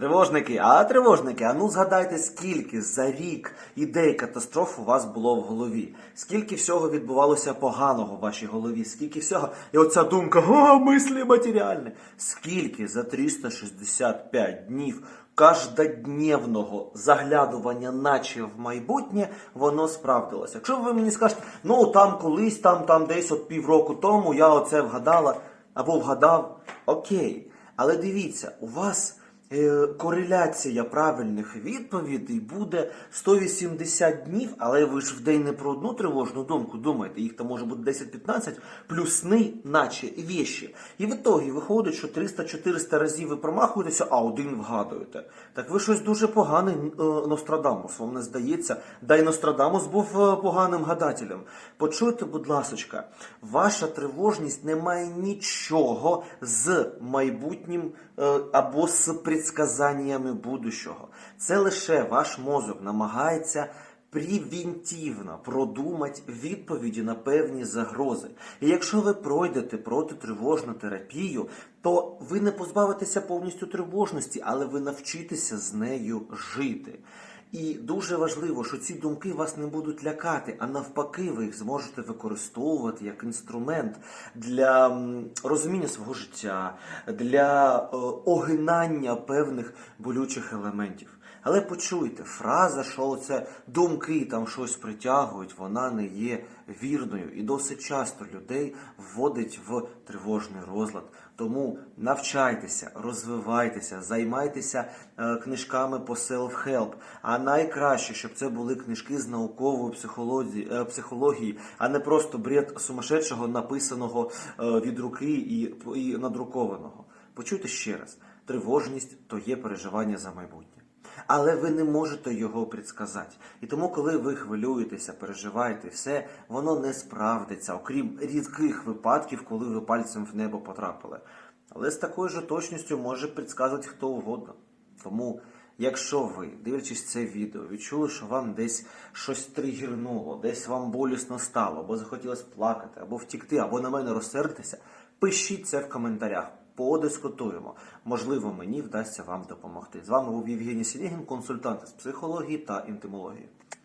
Тривожники, а тривожники, а ну згадайте, скільки за рік ідей катастроф у вас було в голові, скільки всього відбувалося поганого в вашій голові, скільки всього, і оця думка, о, мислі матеріальне, скільки за 365 днів каждодневного заглядування, наче в майбутнє, воно справдилося. Якщо ви мені скажете, ну там колись, там, там десь от півроку тому я оце вгадала або вгадав, окей. Але дивіться, у вас кореляція правильних відповідей буде 180 днів, але ви ж в день не про одну тривожну думку думаєте, їх там може бути 10-15, плюс сни, наче віші. І в ітогі виходить, що 300-400 разів ви промахуєтеся, а один вгадуєте. Так ви щось дуже поганий е, Нострадамус, вам не здається. Да й Нострадамус був е, поганим гадателем. Почуйте, будь ласочка, ваша тривожність не має нічого з майбутнім е, або з предсказаннями будущого. Це лише ваш мозок намагається превентивно продумати відповіді на певні загрози. І якщо ви пройдете протитривожну терапію, то ви не позбавитеся повністю тривожності, але ви навчитеся з нею жити. І дуже важливо, що ці думки вас не будуть лякати, а навпаки, ви їх зможете використовувати як інструмент для розуміння свого життя, для е, огинання певних болючих елементів. Але почуйте, фраза, що це думки там щось притягують, вона не є вірною і досить часто людей вводить в тривожний розлад. Тому навчайтеся, розвивайтеся, займайтеся е, книжками по self-help. А найкраще, щоб це були книжки з наукової психології, е, психології а не просто бред сумасшедшого, написаного е, від руки і, і надрукованого. Почуйте ще раз: тривожність то є переживання за майбутнє. Але ви не можете його предсказати. І тому, коли ви хвилюєтеся, переживаєте все, воно не справдиться, окрім рідких випадків, коли ви пальцем в небо потрапили. Але з такою ж точністю може предсказувати хто угодно. Тому, якщо ви, дивлячись це відео, відчули, що вам десь щось тригернуло, десь вам болісно стало, або захотілося плакати, або втікти, або на мене розсердитися, пишіть це в коментарях. Подискутуємо. Можливо, мені вдасться вам допомогти. З вами був Євгеній Сінігін, консультант з психології та інтимології.